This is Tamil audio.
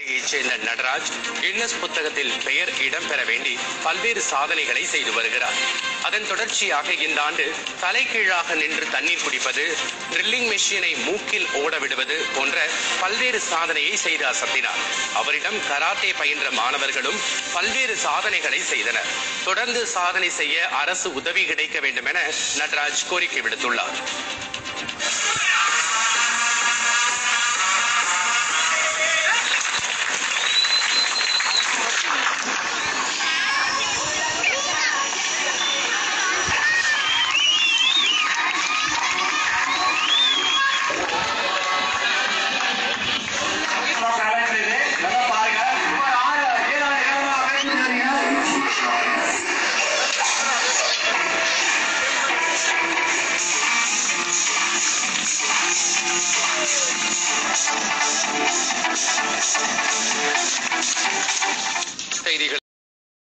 சென்னையைச் சேர்ந்த நடராஜ் கின்னஸ் புத்தகத்தில் பெயர் இடம்பெற வேண்டி பல்வேறு சாதனைகளை செய்து வருகிறார். அதன் தொடர்ச்சியாக இந்த ஆண்டு தலைகீழாக நின்று தண்ணீர் குடிப்பது ட்ரில்லிங் மெஷினை மூக்கில் ஓட விடுவது போன்ற பல்வேறு சாதனையை செய்து அசத்தினார். அவரிடம் கராத்தே பயின்ற மாணவர்களும் பல்வேறு சாதனைகளை செய்தனர். தொடர்ந்து சாதனை செய்ய அரசு உதவி கிடைக்க வேண்டும் என நடராஜ் கோரிக்கை விடுத்துள்ளார். செய்திகள்